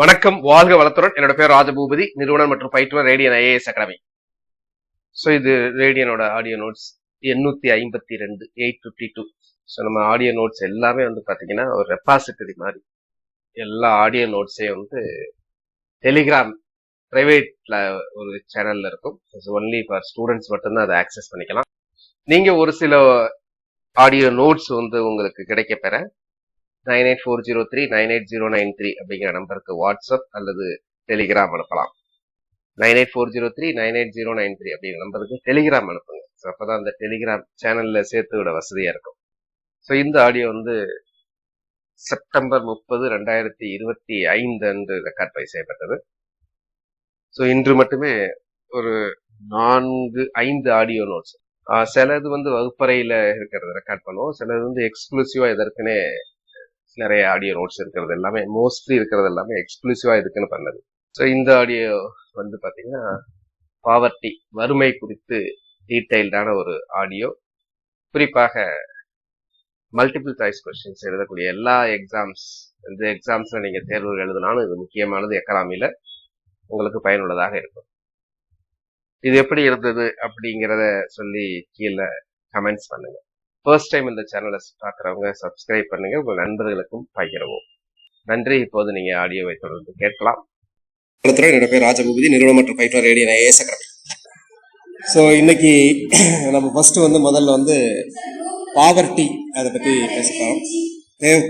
வணக்கம் வாழ்க வளத்துடன். என்னோட பேர் ராஜபூபதி நிறுவனர் மற்றும் பயிற்றுவர் ரேடியன் ஐஏஎஸ் அகாடமி. ஸோ இது ரேடியனோட ஆடியோ நோட்ஸ் எண்ணூத்தி ஐம்பத்தி ரெண்டு எயிட் ஃபிஃப்டி டூ ஸோ நம்ம ஆடியோ நோட்ஸ் எல்லாமே வந்து பார்த்தீங்கன்னா ஒரு ரெப்பாசிட்டரி மாதிரி. எல்லா ஆடியோ நோட்ஸையும் வந்து டெலிகிராம் ப்ரைவேட்ல ஒரு சேனல்ல இருக்கும். ஒன்லி ஃபார் ஸ்டூடெண்ட்ஸ் மட்டும்தான் அதை ஆக்சஸ் பண்ணிக்கலாம். நீங்க ஒரு சில ஆடியோ நோட்ஸ் வந்து உங்களுக்கு கிடைக்க பெற nine eight four zero three nine eight zero nine three அப்படிங்கிற நம்பருக்கு வாட்ஸ்அப் அல்லது டெலிகிராம் அனுப்பலாம். Nine eight four zero three nine eight zero nine three அப்படிங்கிற நம்பருக்கு டெலிகிராம் அனுப்புங்க. ஸோ அப்பதான் அந்த டெலிகிராம் சேனலில் சேர்த்து விட வசதியாக இருக்கும். ஸோ இந்த ஆடியோ வந்து செப்டம்பர் முப்பது ரெண்டாயிரத்தி இருபத்தி ஐந்து அன்று ரெக்கார்ட் பை செய்யப்பட்டது. ஸோ இன்று மட்டுமே ஒரு நான்கு ஐந்து ஆடியோ நோட்ஸ் சிலது வந்து வகுப்பறையில் இருக்கிறத ரெக்கார்ட் பண்ணுவோம். சிலது வந்து எக்ஸ்க்ளூசிவாக இதற்குனே நிறைய ஆடியோ நோட்ஸ் இருக்கிறது எல்லாமே மோஸ்ட்லி இருக்கிறது எல்லாமே எக்ஸ்க்ளூசிவா இதுக்குன்னு பண்ணது. ஸோ இந்த ஆடியோ வந்து பார்த்தீங்கன்னா பாவர்ட்டி வறுமை குறித்து டீட்டெயில்டான ஒரு ஆடியோ குறிப்பாக மல்டிபிள் சாய்ஸ் கொஸ்டின்ஸ் எழுதக்கூடிய எல்லா எக்ஸாம்ஸ் இந்த எக்ஸாம்ஸ்ல நீங்க தேர்வு எழுதினாலும் இது முக்கியமானது எக்கனாமியில் உங்களுக்கு பயனுள்ளதாக இருக்கும். இது எப்படி இருந்தது அப்படிங்கிறத சொல்லி கீழே கமெண்ட்ஸ் பண்ணுங்க. ஃபர்ஸ்ட் டைம் இந்த சேனலை பார்க்குறவங்க சப்ஸ்கிரைப் பண்ணுங்க. உங்கள் நண்பர்களுக்கும் பகிரவும். நன்றி. இப்போது நீங்க ஆடியோவை தொடர்ந்து கேட்கலாம். வணக்கம் என்னோட பேர் ராஜபூபதி நிறுவனம் மற்றும் பயிற்றுவர் ரேடியோ நான் அகாடமி ஸோ இன்னைக்கு நம்ம ஃபர்ஸ்ட் வந்து முதல்ல வந்து பாவர்ட்டி அதை பற்றி பேசலாம்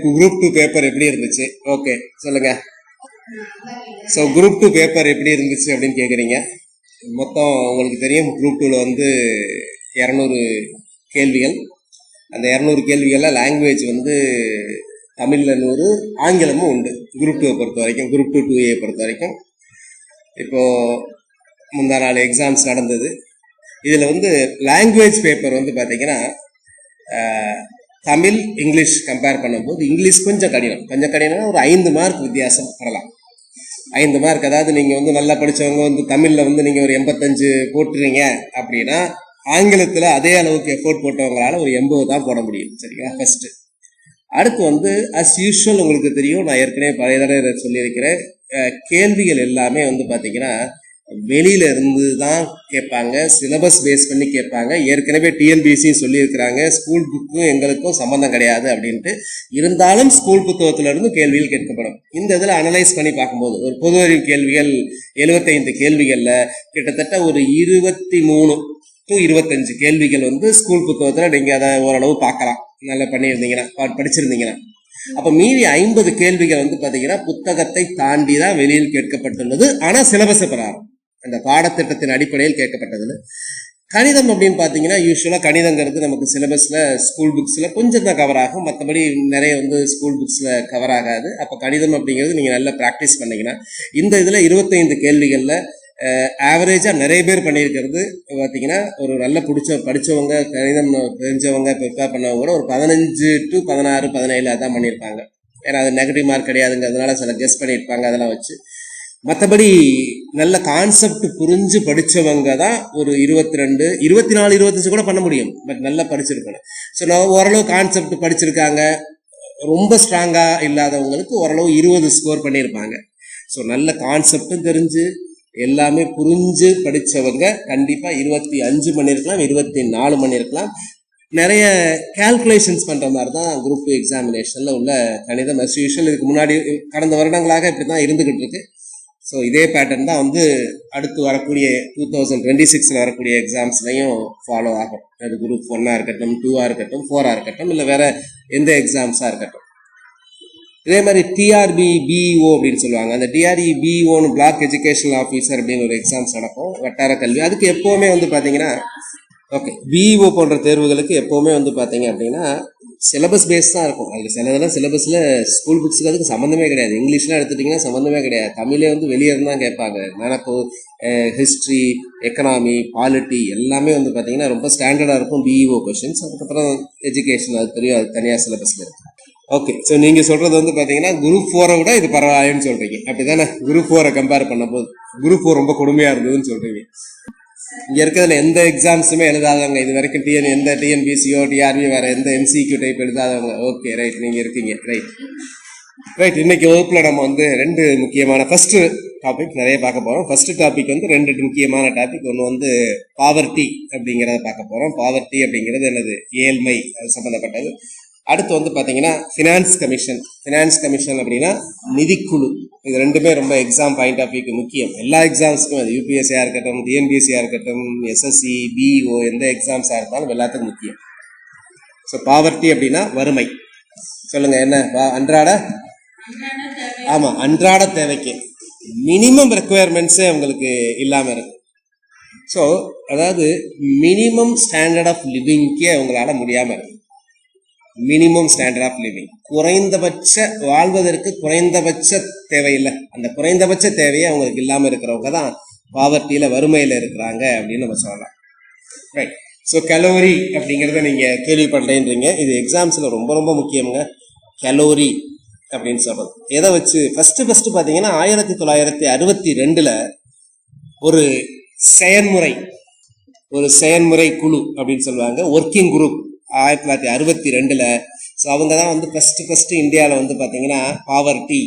குரூப் டூ பேப்பர் எப்படி இருந்துச்சு? ஓகே சொல்லுங்க. ஸோ குரூப் டூ பேப்பர் எப்படி இருந்துச்சு அப்படின்னு கேட்குறீங்க மொத்தம் உங்களுக்கு தெரியும் குரூப் டூவில் வந்து இரநூறு கேள்விகள். அந்த இரநூறு கேள்விகளில் லாங்குவேஜ் வந்து தமிழில் நூறு ஆங்கிலமும் உண்டு. குரூப் டூவை பொறுத்த வரைக்கும் குரூப் டூ டூ ஏ பொறுத்த வரைக்கும். இப்போது முந்தா நாள் எக்ஸாம்ஸ் நடந்தது. இதில் வந்து லாங்குவேஜ் பேப்பர் வந்து பார்த்தீங்கன்னா தமிழ் இங்கிலீஷ் கம்பேர் பண்ணும்போது இங்கிலீஷ் கொஞ்சம் கடினம். கொஞ்சம் கடினம்னா ஒரு ஐந்து மார்க் வித்தியாசம் வரலாம். ஐந்து மார்க் அதாவது நீங்கள் வந்து நல்லா படிச்சவங்க வந்து தமிழில் வந்து நீங்கள் ஒரு எண்பத்தஞ்சு போட்டுறீங்க அப்படின்னா ஆங்கிலத்தில் அதே அளவுக்கு எஃபோர்ட் போட்டவங்களால ஒரு எண்பது தான் போட முடியும். சரிங்களா? ஃபர்ஸ்ட் அடுத்து வந்து அஸ் யூஷுவல் உங்களுக்கு தெரியும் நான் ஏற்கனவே பழைய தடவை சொல்லியிருக்கிறேன். கேள்விகள் எல்லாமே வந்து பார்த்தீங்கன்னா வெளியில இருந்து தான் கேட்பாங்க சிலபஸ் பேஸ் பண்ணி கேட்பாங்க. ஏற்கனவே டிஎன்பிசி சொல்லியிருக்கிறாங்க ஸ்கூல் புக்கும் எங்களுக்கும் சம்மந்தம் கிடையாது அப்படின்ட்டு. இருந்தாலும் ஸ்கூல் புத்தகத்திலிருந்து கேள்விகள் கேட்கப்படும். இந்த இதில் அனலைஸ் பண்ணி பார்க்கும்போது ஒரு பொது அறிவு கேள்விகள் எழுபத்தைந்து கேள்விகளில் கிட்டத்தட்ட ஒரு இருபத்தி மூணு டு இருபத்தஞ்சு கேள்விகள் வந்து ஸ்கூல் புத்தகத்தில் நீங்கள் அதை ஓரளவு பார்க்கலாம். நல்லா பண்ணியிருந்தீங்கன்னா படிச்சிருந்தீங்கன்னா. அப்போ மீதி ஐம்பது கேள்விகள் வந்து பார்த்தீங்கன்னா புத்தகத்தை தாண்டி தான் வெளியில் கேட்கப்பட்டுள்ளது. ஆனால் சிலபஸ் பிரகாரம் அந்த பாடத்திட்டத்தின் அடிப்படையில் கேட்கப்பட்டது கணிதம் அப்படின்னு பார்த்தீங்கன்னா யூஸ்வலாக கணிதங்கிறது நமக்கு சிலபஸில் ஸ்கூல் புக்ஸில் கொஞ்சம் தான் கவர் ஆகும். மற்றபடி நிறைய வந்து ஸ்கூல் புக்ஸில் கவர் ஆகாது. அப்போ கணிதம் அப்படிங்கிறது நீங்கள் நல்லா ப்ராக்டிஸ் பண்ணிங்கன்னா இந்த இதில் இருபத்தைந்து கேள்விகளில் ஆவரேஜாக நிறைய பேர் பண்ணியிருக்கிறது பார்த்தீங்கன்னா ஒரு நல்ல பிடிச்ச படித்தவங்க கணிதம் தெரிஞ்சவங்க ப்ரிப்பேர் பண்ணவங்க கூட ஒரு பதினஞ்சு டு பதினாறு பதினேழு அதான் பண்ணியிருப்பாங்க. ஏன்னா அது நெகட்டிவ் மார்க் கிடையாதுங்கிறதுனால சில கெஸ் பண்ணியிருப்பாங்க அதெல்லாம் வச்சு. மற்றபடி நல்ல கான்செப்ட் புரிஞ்சு படித்தவங்க தான் ஒரு இருபத்தி ரெண்டு இருபத்தி நாலு இருபத்தஞ்சு கூட பண்ண முடியும். பட் நல்லா படிச்சிருக்கணும். ஸோ நான் ஓரளவு கான்செப்ட் படிச்சிருக்காங்க. ரொம்ப ஸ்ட்ராங்காக இல்லாதவங்களுக்கு ஓரளவு இருபது ஸ்கோர் பண்ணியிருப்பாங்க. ஸோ நல்ல கான்செப்டும் தெரிஞ்சு எல்லாமே புரிஞ்சு படித்தவங்க கண்டிப்பாக இருபத்தி அஞ்சு பண்ணியிருக்கலாம் இருபத்தி நாலு பண்ணியிருக்கலாம் நிறைய கால்குலேஷன்ஸ் பண்ணுற மாதிரி தான் குரூப் எக்ஸாமினேஷனில் உள்ள கணிதம். As usual இதுக்கு முன்னாடி கடந்த வருடங்களாக இப்படி தான் இருந்துக்கிட்டு இருக்கு ஸோ இதே பேட்டர்ன் தான் வந்து அடுத்து வரக்கூடிய டூ தௌசண்ட் டுவெண்ட்டி சிக்ஸில் வரக்கூடிய எக்ஸாம்ஸ்லையும் ஃபாலோ ஆகும். அது குரூப் ஒன்னாக இருக்கட்டும் டூவாக இருக்கட்டும் ஃபோராக இருக்கட்டும் இல்லை வேற எந்த எக்ஸாம்ஸாக இருக்கட்டும். இதே மாதிரி டிஆர்பி பிஇஓ அப்படின்னு சொல்லுவாங்க. அந்த டிஆர்இ பிஇஓன்னு பிளாக் எஜுகேஷனல் ஆஃபீஸர் அப்படின்னு ஒரு எக்ஸாம்ஸ் நடக்கும். வட்டார கல்வி. அதுக்கு எப்போவுமே வந்து பார்த்தீங்கன்னா ஓகே பிஇஓ போன்ற தேர்வுகளுக்கு எப்போவுமே வந்து பார்த்தீங்க அப்படின்னா சிலபஸ் பேஸ் தான் இருக்கும். அதில் சிலதெல்லாம் சிலபஸில் ஸ்கூல் புக்ஸுக்கு அதுக்கு சம்மந்தமே கிடையாது. இங்கிலீஷ்லாம் எடுத்துட்டிங்கன்னா சம்மந்தமே கிடையாது. தமிழே வந்து வெளியே இருந்தால் தான் கேட்பாங்க. நடப்பு ஹிஸ்ட்ரி எக்கனாமி பாலிட்டி எல்லாமே வந்து பார்த்தீங்கன்னா ரொம்ப ஸ்டாண்டர்டாக இருக்கும் பிஇஓ கொஷின்ஸ் அதுக்கப்புறம் எஜுகேஷன் அது தெரியும். அது தனியாக சிலபஸில் இருக்கும் ஓகே ஸோ நீங்கள் சொல்கிறது வந்து பார்த்தீங்கன்னா குரூப் ஃபோரை விட இது பரவாயில்லன்னு சொல்கிறீங்க அப்படி தானே குரூப் ஃபோரை கம்பேர் பண்ணும்போது குரூப் ஃபோர் ரொம்ப கொடுமையாக இருந்ததுன்னு சொல்கிறீங்க இங்கே இருக்கிறதுல எந்த எக்ஸாம்ஸுமே எழுதாதவங்க இது வரைக்கும் டிஎன் எந்த டிஎன்பிசியோ டிஆர்பி வேறு எந்த எம்சிக்யூ டைப் எழுதாதவங்க ஓகே ரைட் நீங்கள் இருக்கீங்க ரைட் ரைட் இன்னைக்கு வகுப்பில் நம்ம வந்து ரெண்டு முக்கியமான ஃபஸ்ட்டு டாபிக் நிறைய பார்க்க போகிறோம் ஃபஸ்ட்டு டாபிக் வந்து ரெண்டு முக்கியமான டாபிக் ஒன்று வந்து பாவர்ட்டி அப்படிங்கிறத பார்க்க போகிறோம் பாவர்ட்டி அப்படிங்கிறது என்னது? ஏழ்மை அது சம்மந்தப்பட்டது அடுத்து வந்து பார்த்தீங்கன்னா ஃபினான்ஸ் கமிஷன் ஃபினான்ஸ் கமிஷன் அப்படின்னா நிதிக்குழு. இது ரெண்டுமே ரொம்ப எக்ஸாம் பாயிண்ட் ஆஃப் வியூக்கு முக்கியம். எல்லா எக்ஸாம்ஸுக்கும் அது யூபிஎஸ்சியாக இருக்கட்டும் டிஎன்பிஎஸ்சியாக இருக்கட்டும் எஸ்எஸ்சி பிஇஓ எந்த எக்ஸாம்ஸாக இருந்தாலும் எல்லாத்துக்கும் முக்கியம். ஸோ பாவர்ட்டி அப்படின்னா வறுமை. சொல்லுங்கள் என்ன? வா- அன்றாட? ஆமாம் அன்றாட தேவைக்கு. மினிமம் ரெக்குயர்மெண்ட்ஸே உங்களுக்கு இல்லாமல் இருக்கு ஸோ அதாவது மினிமம் ஸ்டாண்டர்ட் ஆஃப் லிவிங்க்கே அவங்களால முடியாமல் இருக்கு. மினிமம் ஸ்டாண்டர்ட் ஆஃப் லிவிங் குறைந்தபட்ச வாழ்வதற்கு குறைந்தபட்ச தேவையில்லை. அந்த குறைந்தபட்ச தேவையே அவங்களுக்கு இல்லாமல் இருக்கிறவங்க தான் பாவர்ட்டியில் வறுமையில் இருக்கிறாங்க அப்படின்னு நம்ம சொல்லலாம். ரைட் ஸோ கலோரி அப்படிங்கிறத நீங்கள் கேள்விப்படுறேன்றீங்க இது எக்ஸாம்ஸில் ரொம்ப ரொம்ப முக்கியங்க கலோரி அப்படின்னு சொல்றது. எதை வச்சு? ஃபர்ஸ்ட் ஃபர்ஸ்ட் பார்த்தீங்கன்னா ஆயிரத்தி தொள்ளாயிரத்தி அறுபத்தி ரெண்டுல ஒரு செயன்முறை ஒரு செயன்முறை குழு அப்படின்னு சொல்லுவாங்க. ஒர்க்கிங் குரூப் ஆயிரத்தி தொள்ளாயிரத்தி அறுபத்தி ரெண்டில் ஸோ அவங்க தான் வந்து ஃபஸ்ட்டு ஃபஸ்ட்டு இந்தியாவில் வந்து பார்த்தீங்கன்னா பாவர்ட்டி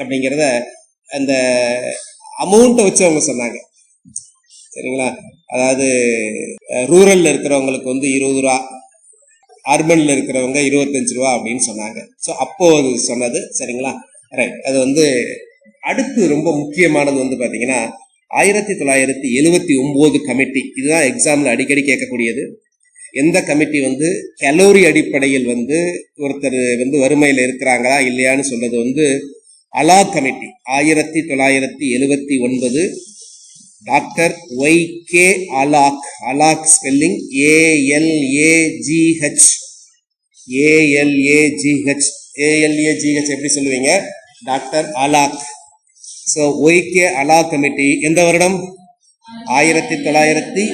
அப்படிங்கிறத அந்த அமௌண்ட்டை வச்சு அவங்க சொன்னாங்க. சரிங்களா? அதாவது ரூரலில் இருக்கிறவங்களுக்கு வந்து இருபது ரூபா அர்பனில் இருக்கிறவங்க இருபத்தஞ்சு ரூபா அப்படின்னு சொன்னாங்க. ஸோ அப்போது சொன்னது சரிங்களா? ரைட் அது வந்து அடுத்து ரொம்ப முக்கியமானது வந்து பார்த்தீங்கன்னா ஆயிரத்தி தொள்ளாயிரத்தி எழுவத்தி ஒம்பது கமிட்டி இதுதான் எக்ஸாமில் அடிக்கடி கேட்கக்கூடியது. எந்த கமிட்டி வந்து கலோரி அடிப்படையில் வந்து ஒருத்தர் வந்து வறுமையில் இருக்கிறாங்களா இல்லையான்னு சொன்னது வந்து அலா கமிட்டி ஆயிரத்தி தொள்ளாயிரத்தி எழுவத்தி ஒன்பது. Doctor Y K Alagh Alagh spelling A L A G H A L A G H A L A G H எப்படி சொல்லுவீங்க? Doctor Alagh. So Y K Alagh committee எந்த வருடம்? ஆயிரத்தி தொள்ளாயிரத்தி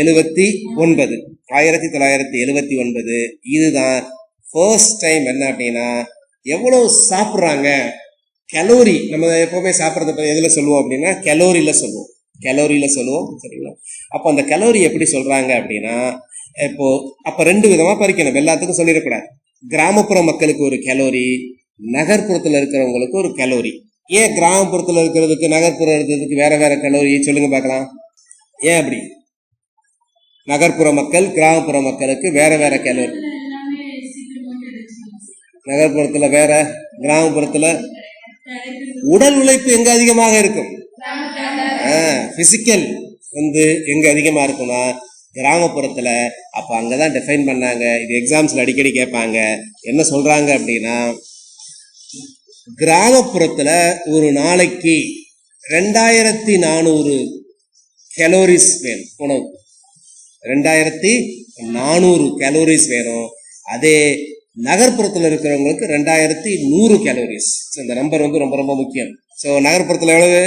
எழுபத்தி ஒன்பது. ஆயிரத்தி தொள்ளாயிரத்தி எழுபத்தி ஒன்பது. இதுதான் ஃபர்ஸ்ட் டைம் என்ன அப்படின்னா எவ்வளவு சாப்பிட்றாங்க? கலோரி நம்ம எப்போவுமே சாப்பிட்றத எதில் சொல்லுவோம் அப்படின்னா கலோரியில் சொல்லுவோம். கலோரியில் சொல்லுவோம் சரிங்களா? அப்போ அந்த கலோரி எப்படி சொல்கிறாங்க அப்படின்னா இப்போ அப்போ ரெண்டு விதமாக பறிக்கணும். எல்லாத்துக்கும் சொல்லிடக்கூடாது. கிராமப்புற மக்களுக்கு ஒரு கலோரி நகர்ப்புறத்தில் இருக்கிறவங்களுக்கு ஒரு கலோரி ஏன் கிராமப்புறத்தில் இருக்கிறதுக்கு நகர்ப்புறம் இருக்கிறதுக்கு வேற வேற கலோரி சொல்லுங்க பார்க்கலாம். ஏன் அப்படி? நகர்ப்புற மக்கள் கிராமப்புற மக்களுக்கு வேற வேற கலோரி நகர்ப்புறத்துல வேற கிராமப்புறத்துல உடல் உழைப்பு எங்க அதிகமாக இருக்கும்? பிசிக்கல் வந்து எங்க அதிகமா இருக்கும்னா கிராமப்புறத்துல அப்ப அங்கதான் டிஃபைன் பண்ணாங்க. இது எக்ஸாம்ஸ்ல அடிக்கடி கேட்பாங்க. என்ன சொல்றாங்க அப்படின்னா கிராமப்புறத்துல ஒரு நாளைக்கு ரெண்டாயிரத்தி நானூறு கலோரிஸ் வேணும். உணவு. ரெண்டாயிரத்தி நானூறு கேலோரிஸ் வேணும். அதே நகர்ப்புறத்தில் இருக்கிறவங்களுக்கு ரெண்டாயிரத்தி நூறு கலோரிஸ் இந்த நம்பர் வந்து ரொம்ப ரொம்ப முக்கியம். ஸோ நகர்ப்புறத்தில் எவ்வளவு?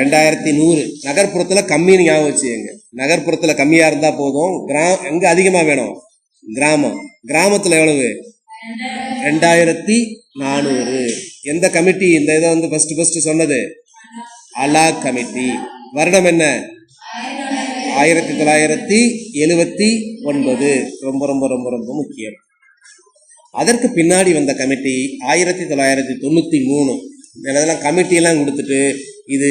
ரெண்டாயிரத்தி நூறு. நகர்ப்புறத்தில் கம்மின்னு ஞாபகம் வச்சுக்கோங்க. நகர்ப்புறத்தில் கம்மியாக இருந்தால் போதும். கிரா எங்கே அதிகமாக வேணும்? கிராமம். கிராமத்தில் எவ்வளவு? ரெண்டாயிரத்தி நானூறு. எந்த கமிட்டி இந்த இதை வந்து ஃபஸ்ட்டு ஃபஸ்ட்டு சொன்னது. அலா கமிட்டி வருடம் என்ன? ஆயிரத்தி தொள்ளாயிரத்தி எழுவத்தி ஒன்பது. ரொம்ப ரொம்ப ரொம்ப ரொம்ப முக்கியம். அதற்கு பின்னாடி வந்த கமிட்டி ஆயிரத்தி தொள்ளாயிரத்தி தொண்ணூற்றி மூணு. இதெல்லாம் கமிட்டியெல்லாம் கொடுத்துட்டு இது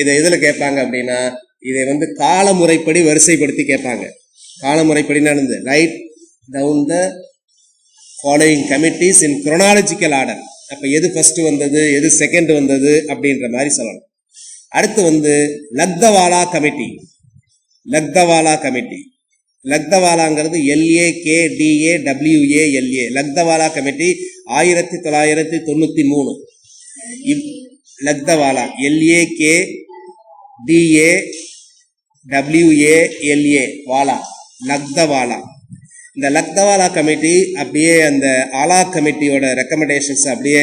இதை எதில் கேட்பாங்க அப்படின்னா இதை வந்து காலமுறைப்படி வரிசைப்படுத்தி கேட்பாங்க. காலமுறைப்படி நடந்து write down the following committees in chronological order அப்போ எது ஃபர்ஸ்ட் வந்தது எது செகண்ட் வந்தது அப்படின்ற மாதிரி சொல்லணும். அடுத்து வந்து Lakdawala committee. Lakdawala committee. லக்தவாலாங்கிறது L A K D A W A L A Lakdawala committee ஆயிரத்தி தொள்ளாயிரத்தி தொண்ணூத்தி மூணு. இப் Lakdawala L A K D A W A L A wala Lakdawala. இந்த லக்தவாலா கமிட்டி அப்படியே அந்த ஆலா கமிட்டியோட ரெக்கமெண்டேஷன்ஸ் அப்படியே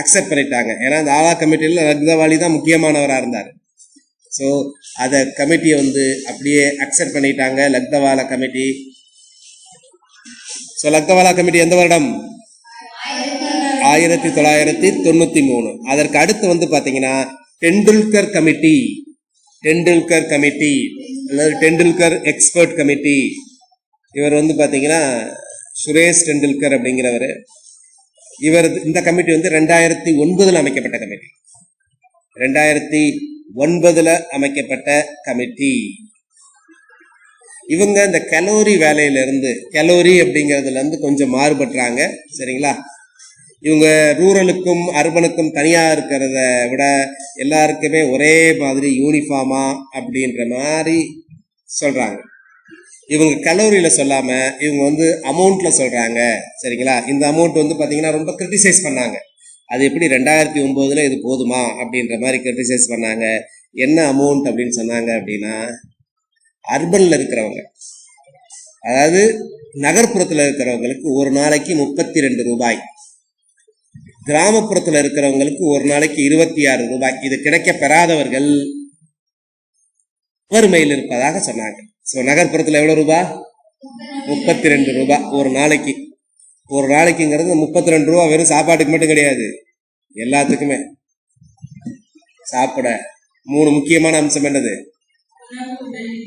அக்செப்ட் பண்ணிட்டாங்க. ஏன்னா அந்த ஆலா கமிட்டியில் லக்தவாலி தான் முக்கியமானவராக இருந்தார். ஸோ அதை கமிட்டியை வந்து அப்படியே அக்செப்ட் பண்ணிட்டாங்க. Lakdawala committee so Lakdawala committee எந்த வருடம்? ஆயிரத்தி தொள்ளாயிரத்தி தொண்ணூத்தி மூணு. அதற்கு அடுத்து வந்து பாத்தீங்கன்னா டெண்டுல்கர் கமிட்டி டெண்டுல்கர் கமிட்டி அல்லது டெண்டுல்கர் எக்ஸ்பர்ட் கமிட்டி இவர் வந்து பாத்தீங்கன்னா சுரேஷ் டெண்டுல்கர் அப்படிங்கிறவர். இவர் இந்த கமிட்டி வந்து ரெண்டாயிரத்தி ஒன்பதுல அமைக்கப்பட்ட கமிட்டி ரெண்டாயிரத்தி ஒன்பதுல அமைக்கப்பட்ட கமிட்டி. இவங்க இந்த கலோரி வேலையில இருந்து கலோரி அப்படிங்கறதுல இருந்து கொஞ்சம் மாறுபடுறாங்க. சரிங்களா? இவங்க ரூரலுக்கும் அர்பனுக்கும் தனியா இருக்கிறத விட எல்லாருக்குமே ஒரே மாதிரி யூனிஃபார்மா அப்படின்ற மாதிரி சொல்றாங்க. இவங்க கலோரியில சொல்லாம இவங்க வந்து அமௌண்ட்ல சொல்றாங்க. சரிங்களா? இந்த அமௌண்ட் வந்து பாத்தீங்கன்னா ரொம்ப கிரிட்டிசைஸ் பண்ணாங்க. அது எப்படி ரெண்டாயிரத்தி ஒம்போதில் இது போதுமா அப்படின்ற மாதிரி கிரிட்டிசைஸ் பண்ணாங்க. என்ன அமௌண்ட் அப்படின்னு சொன்னாங்க அப்படின்னா அர்பனில் இருக்கிறவங்க. அதாவது நகர்ப்புறத்தில் இருக்கிறவங்களுக்கு ஒரு நாளைக்கு முப்பத்தி ரெண்டு ரூபாய். கிராமப்புறத்தில் இருக்கிறவங்களுக்கு ஒரு நாளைக்கு இருபத்தி ஆறு ரூபாய். இது கிடைக்க பெறாதவர்கள் வறுமையில் இருப்பதாக சொன்னாங்க. ஸோ நகர்ப்புறத்தில் எவ்வளோ ரூபாய் முப்பத்தி ரெண்டு ரூபாய் ஒரு நாளைக்கு. ஒரு நாளைக்குங்கிறது முப்பத்தி ரெண்டு ரூபா வெறும் சாப்பாட்டுக்கு மட்டும் கிடையாது. எல்லாத்துக்குமே. சாப்பிட. மூணு முக்கியமான அம்சம் என்னது?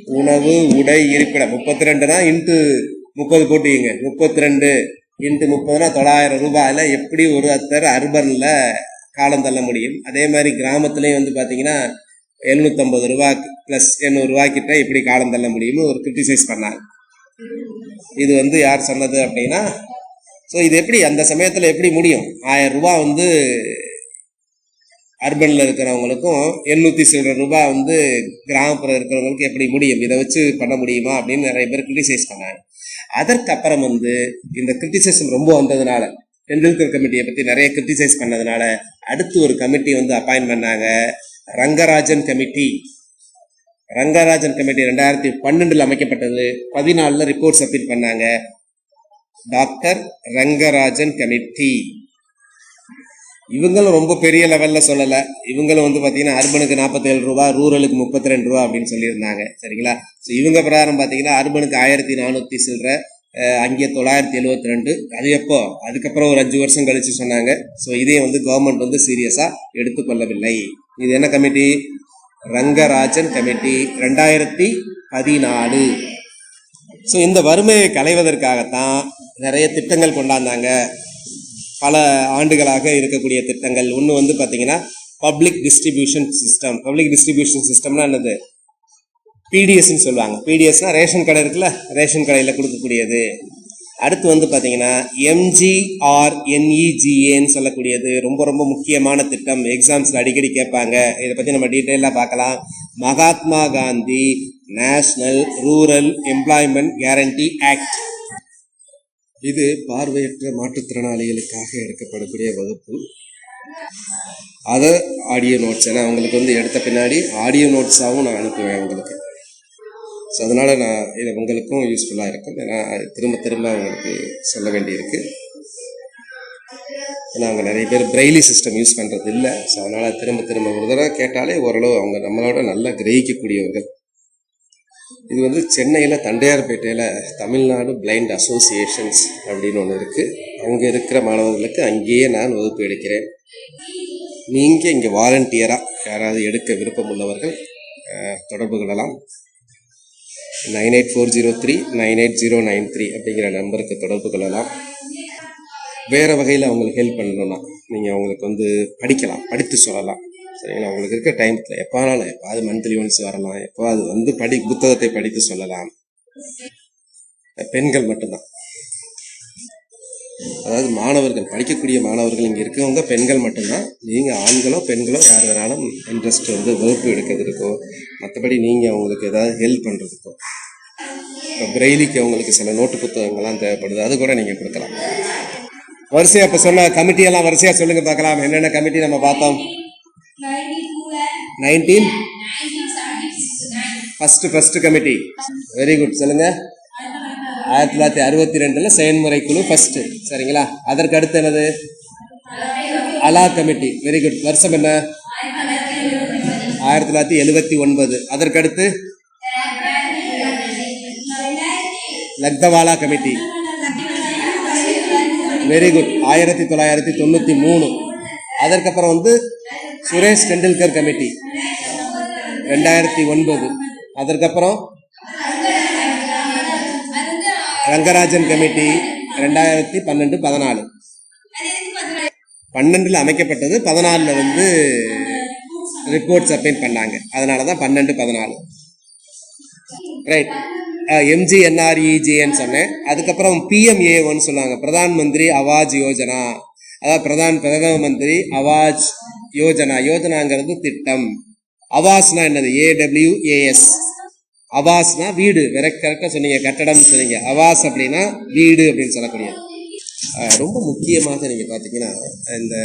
உணவு உடை இருப்பிடம். முப்பத்தி ரெண்டுனா இன்ட்டு முப்பது போட்டிங்க. முப்பத்தி ரெண்டு இன்ட்டு முப்பதுனா தொள்ளாயிரம் ரூபாயில் எப்படி ஒரு அத்தர் அர்பன்ல காலம் தள்ள முடியும்? அதே மாதிரி கிராமத்துலேயும் வந்து பார்த்தீங்கன்னா எழுநூத்தம்பது ரூபா ப்ளஸ் எண்ணூறுரூவாக்கிட்ட கிட்ட எப்படி காலம் தள்ள முடியும்னு ஒரு கிரிட்டிசைஸ் பண்ணாங்க. இது வந்து யார் சொன்னது அப்படின்னா ஸோ இது எப்படி? அந்த சமயத்தில் எப்படி முடியும்? ஆயிரம் ரூபாய் வந்து அர்பனில் இருக்கிறவங்களுக்கும் எண்ணூற்றி சில்லற ரூபாய் வந்து கிராமப்புறம் இருக்கிறவங்களுக்கு எப்படி முடியும்? இதை வச்சு பண்ண முடியுமா? அப்படின்னு நிறைய பேர் கிரிட்டிசைஸ் பண்ணாங்க. அதற்கு அப்புறம் வந்து இந்த கிரிட்டிசைசம் ரொம்ப வந்ததுனால டெண்டுல்கர் கமிட்டியை பற்றி நிறைய கிரிட்டிசைஸ் பண்ணதுனால அடுத்து ஒரு கமிட்டி வந்து அப்பாயின் பண்ணாங்க. ரங்கராஜன் கமிட்டி. ரங்கராஜன் கமிட்டி ரெண்டாயிரத்தி பன்னெண்டில் அமைக்கப்பட்டது. பதினாலில் ரிப்போர்ட் சப்மிட் பண்ணாங்க. Doctor Rangarajan committee. இவங்களும் ரொம்ப பெரிய லெவலில் சொல்லலை. இவங்களும் வந்து பார்த்தீங்கன்னா அர்பனுக்கு நாற்பத்தேழு ரூபா ரூரலுக்கு முப்பத்தி ரெண்டு ரூபா அப்படின்னு சொல்லியிருந்தாங்க. சரிங்களா? ஸோ இவங்க பிரகாரம் பார்த்தீங்கன்னா அர்பனுக்கு ஆயிரத்தி நானூற்றி சில்லற அங்கே தொள்ளாயிரத்தி எழுபத்தி ரெண்டு அது எப்போ? அதுக்கப்புறம் ஒரு அஞ்சு வருஷம் கழிச்சு சொன்னாங்க. ஸோ இதே வந்து கவர்மெண்ட் வந்து சீரியஸாக எடுத்துக்கொள்ளவில்லை. இது என்ன கமிட்டி? ரங்கராஜன் கமிட்டி ரெண்டாயிரத்தி பதினாலு. ஸோ இந்த வறுமையை களைவதற்காகத்தான் நிறைய திட்டங்கள் கொண்டாந்தாங்க. பல ஆண்டுகளாக இருக்கக்கூடிய திட்டங்கள். ஒன்று வந்து பார்த்தீங்கன்னா public distribution system public distribution சிஸ்டம்னா என்னது? பிடிஎஸ்ன்னு சொல்லுவாங்க. பிடிஎஸ்னால் ரேஷன் கடை இருக்குல்ல? ரேஷன் கடையில் கொடுக்கக்கூடியது. அடுத்து வந்து பார்த்தீங்கன்னா எம்ஜிஆர் என்இஜிஏன்னு சொல்லக்கூடியது. ரொம்ப ரொம்ப முக்கியமான திட்டம். எக்ஸாம்ஸில் அடிக்கடி கேட்பாங்க. இதை பற்றி நம்ம டீட்டெயிலாக பார்க்கலாம். Mahatma Gandhi national rural employment guarantee act இது பார்வையற்ற மாற்றுத்திறனாளிகளுக்காக எடுக்கப்படக்கூடிய வகுப்பு. அதை ஆடியோ நோட்ஸ் ஏன்னா அவங்களுக்கு வந்து எடுத்த பின்னாடி ஆடியோ நோட்ஸாகவும் நான் அனுப்புவேன் உங்களுக்கு. ஸோ அதனால் நான் இது உங்களுக்கும் யூஸ்ஃபுல்லாக இருக்கும். ஏன்னா அது திரும்ப திரும்ப உங்களுக்கு சொல்ல வேண்டியிருக்கு. ஏன்னா அவங்க நிறைய பேர் பிரெய்லி சிஸ்டம் யூஸ் பண்ணுறது இல்லை ஸோ அதனால் திரும்ப திரும்ப ஒரு தடவை கேட்டாலே ஓரளவு அவங்க நம்மளோட நல்லா கிரகிக்கக்கூடியவர்கள். இது வந்து சென்னையில் தண்டையார்பேட்டையில் தமிழ்நாடு பிளைண்ட் அசோசியேஷன்ஸ் அப்படின்னு ஒன்று இருக்குது அங்கே இருக்கிற மாணவர்களுக்கு அங்கேயே நான் வகுப்பு எடுக்கிறேன். நீங்கள் இங்கே வாலண்டியராக யாராவது எடுக்க விருப்பம் உள்ளவர்கள் தொடர்பு கொள்ளலாம். Nine eight four zero three nine eight zero nine three அப்படிங்கிற நம்பருக்கு தொடர்பு கொள்ளலாம். வேறு வகையில் அவங்களுக்கு ஹெல்ப் பண்ணணும்னா நீங்கள் அவங்களுக்கு வந்து படிக்கலாம் படித்து சொல்லலாம். சரிங்களா? உங்களுக்கு இருக்க டைம்ல எப்போனாலும் எப்பாவது மந்த்லி ஒன்ஸ் வரலாம் எப்போது வந்து படி புத்தகத்தை படித்து சொல்லலாம். பெண்கள் மட்டும்தான். அதாவது மாணவர்கள் படிக்கக்கூடிய மாணவர்கள் இங்கே இருக்கவங்க பெண்கள் மட்டும்தான். நீங்கள் ஆண்களோ பெண்களோ யார் வேணாலும் இன்ட்ரெஸ்ட் வந்து வகுப்பு எடுக்கிறதுக்கோ மற்றபடி நீங்கள் அவங்களுக்கு ஏதாவது ஹெல்ப் பண்ணுறதுக்கோ இப்போ பிரெய்லிக்கு அவங்களுக்கு சில நோட்டு புத்தகங்கள்லாம் தேவைப்படுது. அது கூட நீங்கள் கொடுக்கலாம். வரிசையா இப்போ சொன்ன கமிட்டியெல்லாம் வரிசையா சொல்லுங்க பார்க்கலாம். என்னென்ன கமிட்டி நம்ம பார்த்தோம்? Nineteen first first committee very good சொல்லுங்க. ஆயிரத்தி தொள்ளாயிரத்தி அறுபத்தி ரெண்டுல செயல்முறை குழு ஃபர்ஸ்ட் சரிங்களா? அதற்கு அடுத்து என்னது? அலா கமிட்டி. வெரி குட் வருஷம் என்ன? ஆயிரத்தி தொள்ளாயிரத்தி எழுபத்தி ஒன்பது. அதற்கு அடுத்து? லக்தவாலா கமிட்டி. வெரி குட் ஆயிரத்தி தொள்ளாயிரத்தி தொண்ணூத்தி மூணு. அதற்கப்புறம் வந்து சுரேஷ் டெண்டுல்கர் கமிட்டி. ரெண்டாயிரத்தி ஒன்பது. அதற்கப்புறம் ரங்கராஜன் கமிட்டி ரெண்டாயிரத்தி பன்னெண்டு பதினாலு. பன்னெண்டில் அமைக்கப்பட்டது. பதினாலில் வந்து ரிப்போர்ட் சப்மிட் பண்ணாங்க. அதனால தான் பன்னெண்டு பதினாலு. ரைட் எம்ஜிஎன்ஆர்இஜின்னு சொன்னேன். அதுக்கப்புறம் பிஎம்ஏஒன்னு சொன்னாங்க. பிரதான் மந்திரி அவாஜ் யோஜனா. அதாவது பிரதான் பிரதம மந்திரி அவாஜ் யோஜனா யோஜனாங்கிறது திட்டம். அவாஸ்னா என்னது? ஏடபிள்யூஏஎஸ் அவாஸ்னா வீடு. வேற கரெக்டாக சொன்னீங்க. கட்டடம்னு சொன்னீங்க. அவாஸ் அப்படின்னா வீடு அப்படின்னு சொல்லக்கூடியது ரொம்ப முக்கியமாக நீங்கள் பார்த்தீங்கன்னா இந்த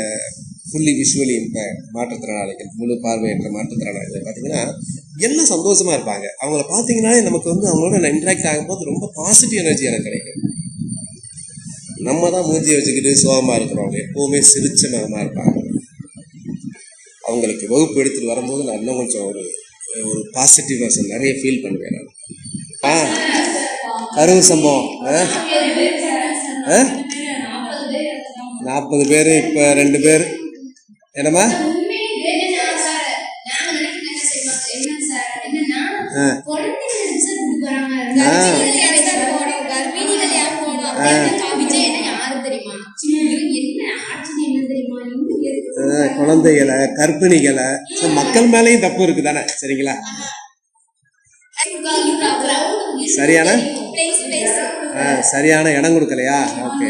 ஃபுல்லி விஷுவலி இம்பேர்ட் மாற்றுத்திறனாளிகள் முழு பார்வையற்ற மாற்றுத்திறனாளிகள் பார்த்தீங்கன்னா எல்லாம் சந்தோஷமா இருப்பாங்க. அவங்கள பார்த்தீங்கன்னா நமக்கு வந்து அவங்களோட இன்ட்ராக்ட் ஆகும்போது ரொம்ப பாசிட்டிவ் எனர்ஜி எனக்கு கிடைக்கும். நம்ம தான் மூஞ்சியை வச்சுக்கிட்டு சோகமாக இருக்கிறவங்க எப்போவுமே சிரிச்ச மகமாக இருப்பாங்க. அவங்களுக்கு வகுப்பு எடுத்துகிட்டு வரும்போது நான் இன்னும் கொஞ்சம் ஒரு ஒரு பாசிட்டிவ்னஸ் நிறைய ஃபீல் பண்ணுவேன் ஆ? கருவு சம்பவம். ஆ? ஆ? நாற்பது பேர் இப்போ ரெண்டு பேர். என்னம்மா? ஆ. குழந்தைகளை கர்ப்பிணிகளை மக்கள் மேலேயும் தப்பு இருக்கு தானே சரிங்களா? சரியான? ஆ, சரியான இடம் கொடுக்கலையா? ஓகே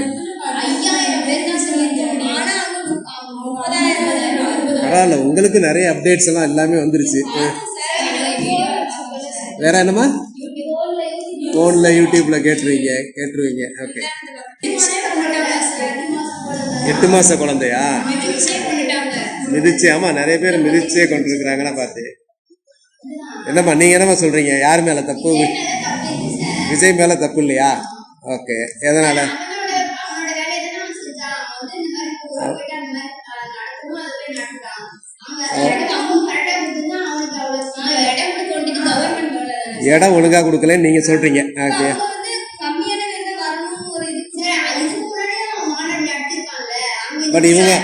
பரவாயில்ல உங்களுக்கு நிறைய அப்டேட்ஸ் எல்லாம் எல்லாமே வந்துருச்சு. வேற என்னம்மா? ஃபோனில் யூடியூப்ல கேட்டுருவீங்க கேட்டுருவீங்க. ஓகே எட்டு மாச குழந்தையா? மிதிச்சு ஆமா நிறைய பேர் மிதிச்சே கொண்டிருக்கிறாங்கன்னா பார்த்து என்னம்மா நீங்க என்னம்மா சொல்றீங்க? யார் மேல தப்பு? விஜய் மேல தப்பு இல்லையா? ஓகே. எதனால? இடம் ஒழுங்கா கொடுக்கலன்னு நீங்க சொல்றீங்க. ஓகே. But இவங்க-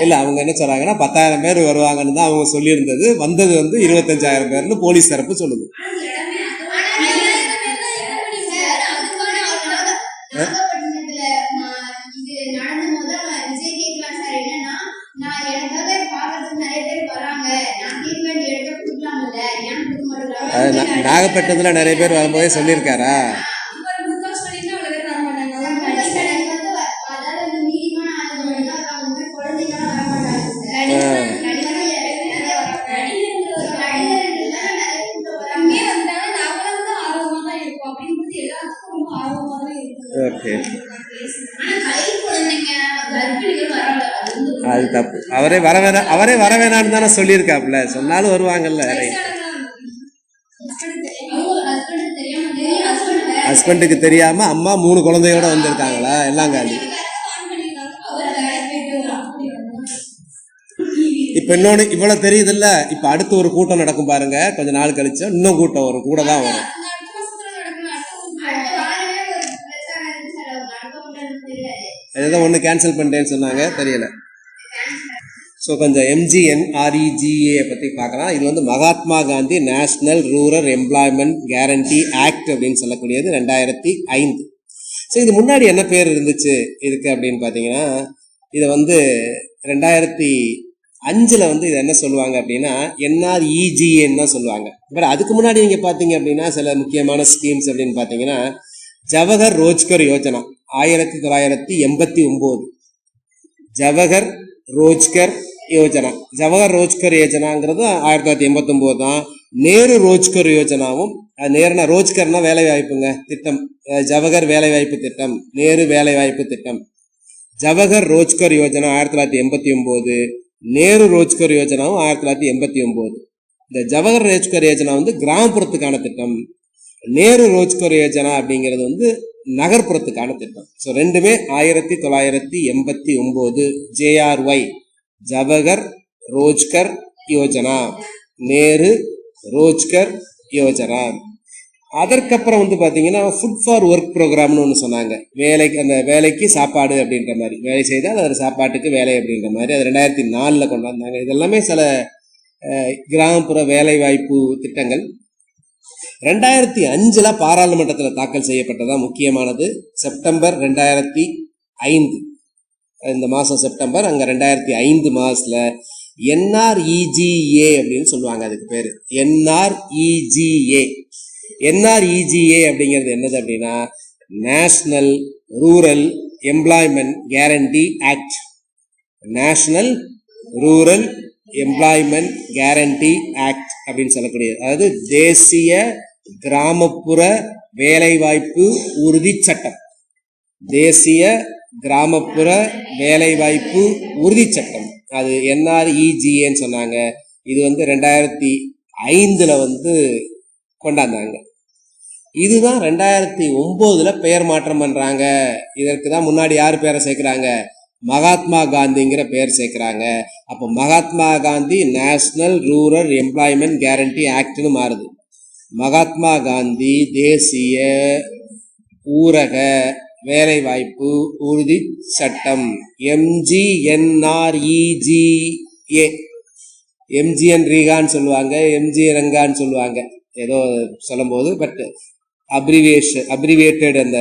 இல்ல அவங்க என்ன சொல்கிறாங்கன்னா பத்தாயிரம் பேர் வருவாங்கன்னு தான் அவங்க சொல்லியிருந்தது. வந்தது வந்து இருபத்தஞ்சாயிரம் பேர்னு போலீஸ் தரப்பு சொல்லுது. அது நாகப்பட்டினத்துல நிறைய பேர் வரும்போதே சொல்லியிருக்காரா? அவரே வர வேணாம் அவரே வர வேணாம்னு தானே சொல்லியிருக்காப்ல சொன்னாலும் வருவாங்கல்ல. ஹஸ்பண்டுக்கு தெரியாம அம்மா மூணு குழந்தையோட வந்திருக்காங்களா? எல்லாம் காலி. இப்ப இன்னொன்னு இவ்வளவு தெரியுதுல்ல? இப்ப அடுத்து ஒரு கூட்டம் நடக்கும் பாருங்க. கொஞ்ச நாள் கழிச்சு இன்னும் கூட்டம் வரும். கூட தான் வரும். ஏதோ ஒன்று கேன்சல் பண்ணிட்டேன்னு சொன்னாங்க. தெரியல. ஸோ கொஞ்சம் எம்ஜிஎன்ஆர்இஜிஏ பற்றி பார்க்கலாம். இது வந்து Mahatma Gandhi national rural employment guarantee act அப்படின்னு சொல்லக்கூடியது ரெண்டாயிரத்தி ஐந்து. ஸோ இது முன்னாடி என்ன பேர் இருந்துச்சு இதுக்கு அப்படின்னு பார்த்தீங்கன்னா இதை வந்து ரெண்டாயிரத்தி அஞ்சில் வந்து இது என்ன சொல்லுவாங்க அப்படின்னா என்ஆர்இஜிஏன்னு தான் சொல்லுவாங்க. பட் அதுக்கு முன்னாடி நீங்கள் பார்த்தீங்க அப்படின்னா சில முக்கியமான ஸ்கீம்ஸ் அப்படின்னு பார்த்தீங்கன்னா ஜவஹர் ரோஜ்கர் யோஜனா ஆயிரத்தி தொள்ளாயிரத்தி எண்பத்தி ஒம்பது. ஜவஹர் ரோஜ்கர் யோஜனா. ஜவஹர் ரோஜ்கர் யோஜனாங்கிறது ஆயிரத்தி தொள்ளாயிரத்தி எண்பத்தொம்போது தான். நேரு ரோஜ்கர் யோஜனாவும் நேருனா ரோஜ்கர்னா வேலை வாய்ப்புங்க திட்டம் ஜவஹர் வேலை வாய்ப்பு திட்டம் நேரு வேலை வாய்ப்பு திட்டம். ஜவஹர் ரோஜ்கர் யோஜனா ஆயிரத்தி தொள்ளாயிரத்தி எண்பத்தி ஒன்பது. நேரு ரோஜ்கர் யோஜனாவும் ஆயிரத்தி தொள்ளாயிரத்தி எண்பத்தி ஒன்பது. இந்த ஜவஹர் ரோஜ்கர் யோஜனா வந்து கிராமப்புறத்துக்கான திட்டம். நேரு ரோஜ்கர் யோஜனா அப்படிங்கிறது வந்து நகர்ப்புறத்துக்கான திட்டம். ஸோ ரெண்டுமே ஆயிரத்தி தொள்ளாயிரத்தி எண்பத்தி ஒன்பது ஜேஆர்ஒய் ஜவஹர் ரோஜ்கர் யோஜனா. நேரு ரோஜ்கர் யோஜனா. அதற்கப்புறம் வந்து பார்த்தீங்கன்னா ஃபுட் ஃபார் ஒர்க் ப்ரோக்ராம்னு ஒன்று சொன்னாங்க. வேலைக்கு அந்த வேலைக்கு சாப்பாடு அப்படின்ற மாதிரி. வேலை செய்தால் அது சாப்பாட்டுக்கு வேலை அப்படின்ற மாதிரி அது ரெண்டாயிரத்தி நாலில் கொண்டாந்தாங்க. இதெல்லாமே சில கிராமப்புற வேலை வாய்ப்பு திட்டங்கள். ரெண்டாயிரத்தி அஞ்சில் பாராளுமன்றத்தில் தாக்கல் செய்யப்பட்டதான் முக்கியமானது. செப்டம்பர் ரெண்டாயிரத்தி ஐந்து. இந்த மாதம் செப்டம்பர் அங்கே ரெண்டாயிரத்தி ஐந்து மாதத்தில் என்ஆர்இஜிஏ அப்படின்னு சொல்லுவாங்க அதுக்கு பேர். என்ஆர்இஜிஏ என்ஆர்இஜிஏ அப்படிங்கிறது என்னது அப்படின்னா national rural employment guarantee act national rural employment guarantee act அப்படின்னு சொல்லக்கூடியது அதாவது தேசிய கிராமப்புற வேலைவாய்ப்பு உறுதி சட்டம். தேசிய கிராமப்புற வேலைவாய்ப்பு உறுதி சட்டம். அது என்ஆர்இஜிஏன்னு சொன்னாங்க. இது வந்து ரெண்டாயிரத்தி ஐந்துல வந்து கொண்டாந்தாங்க. இதுதான் ரெண்டாயிரத்தி ஒன்பதுல பெயர் மாற்றம் பண்றாங்க. இதற்கு தான் முன்னாடி யார் பேரை சேர்க்கிறாங்க? மகாத்மா காந்திங்கிற பெயர் சேர்க்கிறாங்க. அப்போ Mahatma Gandhi national rural employment guarantee ஆக்ட்னு மாறுது. மகாத்மா காந்தி தேசிய ஊரக வேலைவாய்ப்பு உறுதி சட்டம். எம்ஜிஎன்ஆர்இஜிஏ எம்ஜிஎன் ரீகான்னு சொல்லுவாங்க எம்ஜி ரங்கான்னு சொல்லுவாங்க. ஏதோ சொல்லும்போது பட் அப்ரிவியேஷன் அப்ரிவியேட்டட் அந்த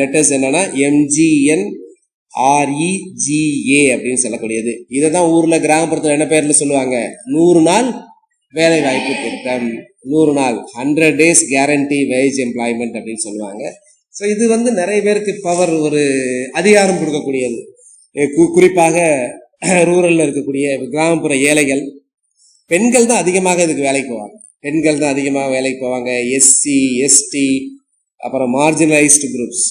லெட்டர்ஸ் என்னன்னா எம்ஜிஎன் ஆர்இஜிஏ அப்படின்னு சொல்லக்கூடியது. இதை தான் ஊர்ல கிராமப்புறத்தில் என்ன பேர்ல சொல்லுவாங்க? நூறு நாள் வேலை வாய்ப்பு திட்டம். நூறு நாள் hundred days guarantee wage employment அப்படின்னு சொல்லுவாங்க. ஸோ இது வந்து நிறைய பேருக்கு பவர் ஒரு அதிகாரம் கொடுக்கக்கூடியது. கு- குறிப்பாக ரூரலில் இருக்கக்கூடிய கிராமப்புற ஏழைகள். பெண்கள் தான் அதிகமாக இதுக்கு வேலைக்கு போவாங்க. பெண்கள் தான் அதிகமாக வேலைக்கு போவாங்க. எஸ்சி எஸ்டி அப்புறம் மார்ஜினலைஸ்டு குரூப்ஸ்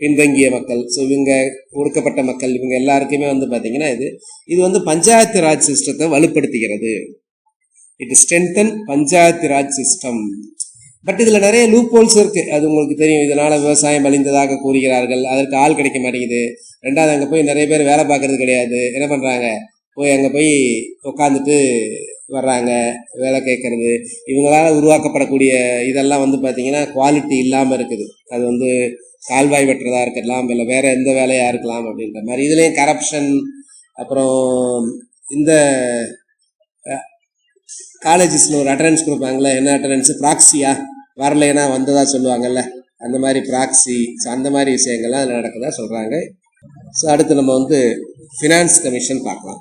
பின்தங்கிய மக்கள். ஸோ இவங்க ஒடுக்கப்பட்ட மக்கள் இவங்க எல்லாருக்குமே வந்து பார்த்தீங்கன்னா இது இது வந்து பஞ்சாயத்து ராஜ் சிஸ்டத்தை வலுப்படுத்துகிறது. It strengthen panchayat Raj system but இதில் நிறைய லூப் ஹோல்ஸ் இருக்குது அது உங்களுக்கு தெரியும். இதனால் விவசாயம் அழிந்ததாக கூறுகிறார்கள். அதற்கு ஆள் கிடைக்க மாட்டேங்குது. ரெண்டாவது அங்கே போய் நிறைய பேர் வேலை பார்க்கறது கிடையாது. என்ன பண்ணுறாங்க போய் அங்கே போய் உட்காந்துட்டு வர்றாங்க. வேலை கேட்கறது. இவங்களால் உருவாக்கப்படக்கூடிய இதெல்லாம் வந்து பார்த்தீங்கன்னா குவாலிட்டி இல்லாமல் இருக்குது. அது வந்து கால்வாய் வெட்டுறதா இருக்கலாம் இல்லை வேறு எந்த வேலையாக இருக்கலாம் அப்படின்ற மாதிரி. இதுலேயும் கரப்ஷன் அப்புறம் இந்த காலேஜஸில் ஒரு அட்டண்டன்ஸ் கொடுப்பாங்கல்ல என்ன அட்டண்டன்ஸு ப்ராக்ஸியா வரலைன்னா வந்ததா சொல்லுவாங்கல்ல. அந்த மாதிரி ப்ராக்ஸி ஸோ அந்த மாதிரி விஷயங்கள்லாம் அதில் நடக்குதா சொல்கிறாங்க ஸோ அடுத்து நம்ம வந்து ஃபினான்ஸ் கமிஷன் பார்க்கலாம்.